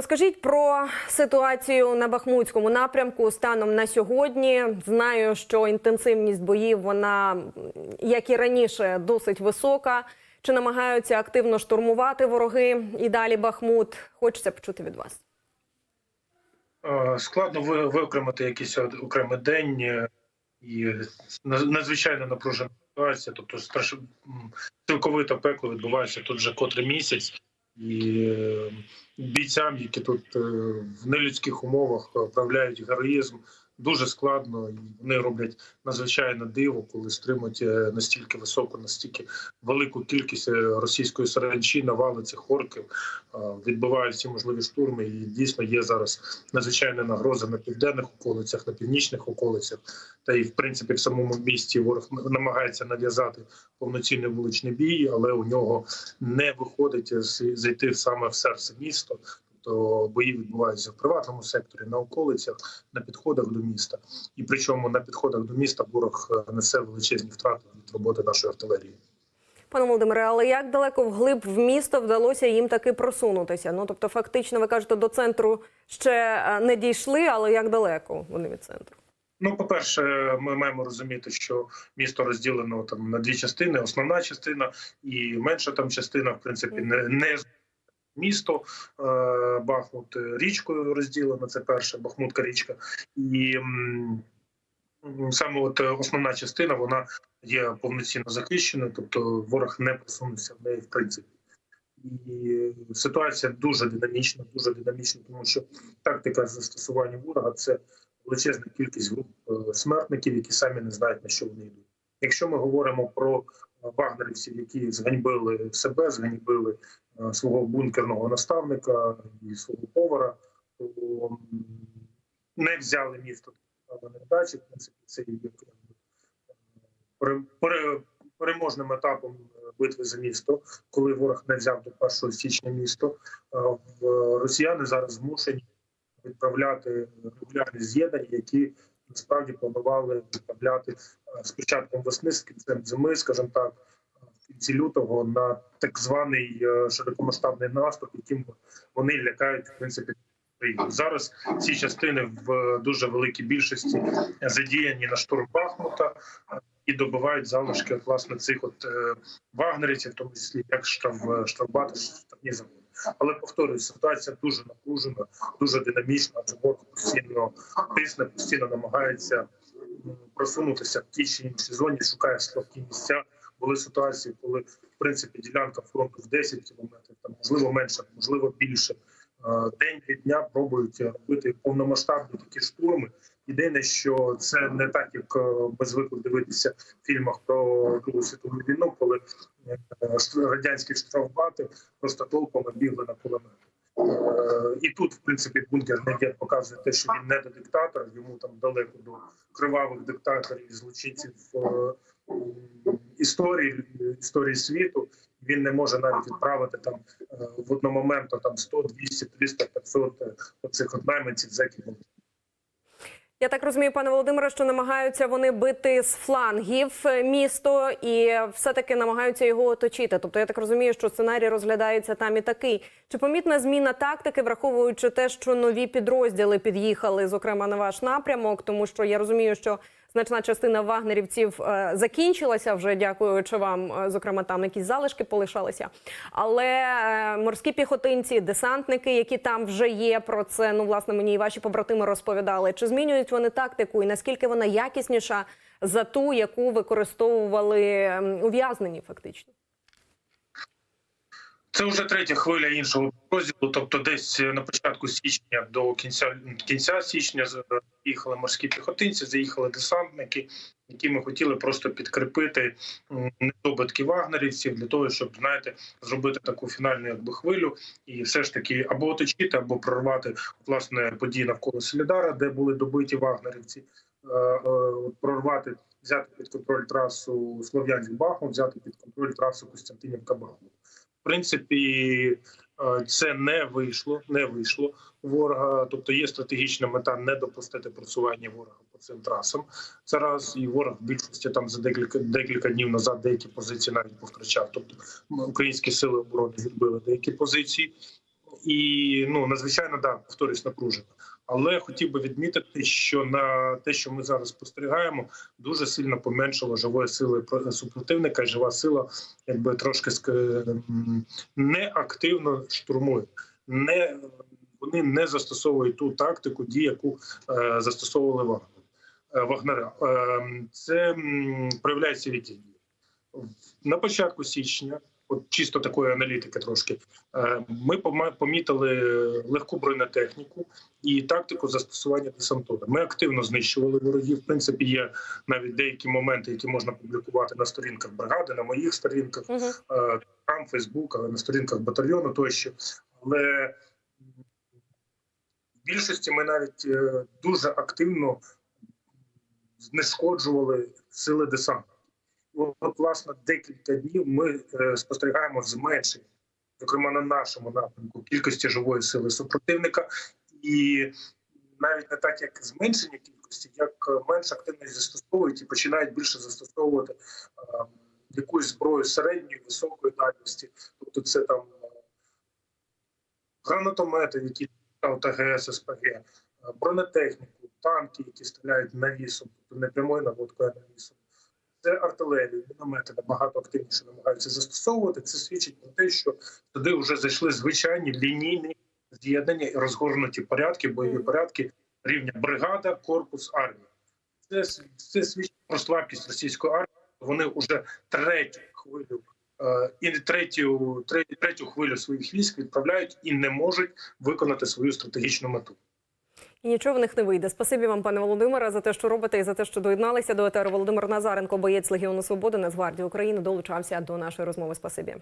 Розкажіть про ситуацію на Бахмутському напрямку станом на сьогодні. Знаю, що інтенсивність боїв вона, як і раніше, досить висока. Чи намагаються активно штурмувати вороги і далі Бахмут? Хочеться почути від вас. Е, Складно ви- виокремити якийсь окремий день е, і на- надзвичайно напружена ситуація. Тобто страш... м, цілковито пекло відбувається тут вже котрий місяць, і е, бійцям, які тут е, в нелюдських умовах проявляють героїзм, дуже складно, і вони роблять надзвичайно диво, коли стримують е, настільки високу, настільки велику кількість е, російської саранчі, навали цих орків, е, відбивають всі можливі штурми. І дійсно є зараз надзвичайна нагроза на південних околицях, на північних околицях, та і в принципі в самому місті ворог намагається нав'язати повноцінний вуличний бій, але у нього не виходить зайти саме в серце міста. Тобто бої відбуваються в приватному секторі, на околицях, на підходах до міста, і причому на підходах до міста ворог е, несе величезні втрати від роботи нашої артилерії. Пане Володимире, але як далеко вглиб в місто вдалося їм таки просунутися? Ну тобто, фактично, ви кажете, до центру ще е, не дійшли, але як далеко вони від центру? Ну, по-перше, ми маємо розуміти, що місто розділено там на дві частини: основна частина і менша там частина, в принципі, не, не місто е, Бахмут річкою розділено. Це перше Бахмутка річка, і саме от е, основна частина вона є повноцінно захищеною, тобто ворог не просунувся в неї в принципі. І ситуація дуже динамічна, дуже динамічна, тому що тактика застосування ворога це величезна кількість груп е, смертників, які самі не знають на що вони йдуть. Якщо ми говоримо про вагнерівців, які зганьбили себе, зганьбили е, свого бункерного наставника і свого повара, то не взяли місто на невдачі. В принципі, це є е, пере- пере- переможним етапом е, битви за місто, коли ворог не взяв до 1 січня місто. Росіяни зараз змушені відправляти регулярні з'єднання, які насправді планували відправляти е, з початком весни, з кінцем зими, скажімо так, е, в кінці лютого на так званий е, широкомасштабний наступ, яким вони лякають в принципі. Зараз ці частини в дуже великій більшості задіяні на штурм Бахмута і добивають залишки от, власне цих от вагнерівців, в тому числі як штраф штрафбати, штрафні заводи. Але повторюю, ситуація дуже напружена, дуже динамічна. Адже ворог постійно тисне, постійно намагається просунутися в тій чи іншій зоні, шукає слабкі місця. Були ситуації, коли в принципі ділянка фронту в 10 кілометрів, там можливо менше, можливо більше. Е, День від дня пробують робити повномасштабні такі штурми. Єдине, що це не так, як е, ми звикли дивитися в фільмах про Другу світову війну, коли е, радянські штрафбати просто толпом бігли на кулемети. Е, І тут, в принципі, бункерний дід показує те, що він не до диктатора, йому там далеко до кривавих диктаторів і злочинців е, історії історії світу. Він не може навіть відправити там е, в одномоментно там 100, 200, 300, 500 е, оцих от найманців зеків. Я так розумію, пане Володимире, що намагаються вони бити з флангів е, місто і все-таки намагаються його оточити. Тобто, я так розумію, що сценарій розглядається там і такий. Чи помітна зміна тактики, враховуючи те, що нові підрозділи під'їхали, зокрема на ваш напрямок, тому що я розумію, що значна частина вагнерівців е, закінчилася вже, дякуючи вам, е, зокрема, там якісь залишки полишалися. Але е, морські піхотинці, десантники, які там вже є, про це ну власне мені і ваші побратими розповідали. Чи змінюють вони тактику, і наскільки вона якісніша за ту, яку використовували ув'язнені, фактично? Це вже третя хвиля іншого розділу. Тобто, десь на початку січня до кінця кінця січня заїхали морські піхотинці, заїхали десантники, які ми хотіли просто підкріпити недобитки вагнерівців для того, щоб знаєте, зробити таку фінальну якби хвилю, і все ж таки або оточити, або прорвати власне події навколо Солідара, де були добиті вагнерівці. Е, е, прорвати, взяти під контроль трасу Слов'янськ Бахмут, взяти під контроль трасу Костянтинівка Бахмут. В принципі, е, це не вийшло, не вийшло ворога. Тобто є стратегічна мета не допустити просування ворога по цим трасам. Це раз і ворог в більшості там за декілька декілька днів назад деякі позиції навіть повтрачав. Тобто українські сили оборони відбили деякі позиції. і ну надзвичайно да, повторюсь, напружено. Але хотів би відмітити, що на те, що ми зараз спостерігаємо, дуже сильно поменшало живої сили про- супротивника. і Жива сила, якби трошки ск- неактивно штурмує. Не вони не застосовують ту тактику дій, яку е, застосовували Вагнер. Е, Вагнера. Е, це проявляється від дії. На початку січня, от чисто такої аналітики трошки, е, ми помітили легку бронетехніку і тактику застосування десантури. Ми активно знищували ворогів. В принципі, є навіть деякі моменти, які можна публікувати на сторінках бригади, на моїх сторінках, Угу. там Фейсбук, але на сторінках батальйону тощо. Але в більшості ми навіть е, дуже активно знешкоджували сили десанту. От, власне, декілька днів ми е, спостерігаємо зменшення, зокрема на нашому напрямку, кількості живої сили супротивника, і навіть не так, як зменшення кількості, як е, менш активність застосовують і починають більше застосовувати е, якусь зброю середньої, високої дальності. Тобто, це там гранатомети, які там СПГ, бронетехніку, танки, які стріляють навісом, тобто не прямою наводкою, а навісом. Це артилерію, міномети набагато активніше намагаються застосовувати. Це свідчить про те, що туди вже зайшли звичайні лінійні з'єднання і розгорнуті порядки, бойові порядки рівня бригада, корпус, армія. Це, це свідчить про слабкість російської армії. Вони вже третю хвилю е, і третю, третю, третю хвилю своїх військ відправляють і не можуть виконати свою стратегічну мету. І нічого в них не вийде. Спасибі вам, пане Володимире, за те, що робите, і за те, що доєдналися до етеру. Володимир Назаренко, боєць Легіону Свободи, Нацгвардії України, долучався до нашої розмови. Спасибі.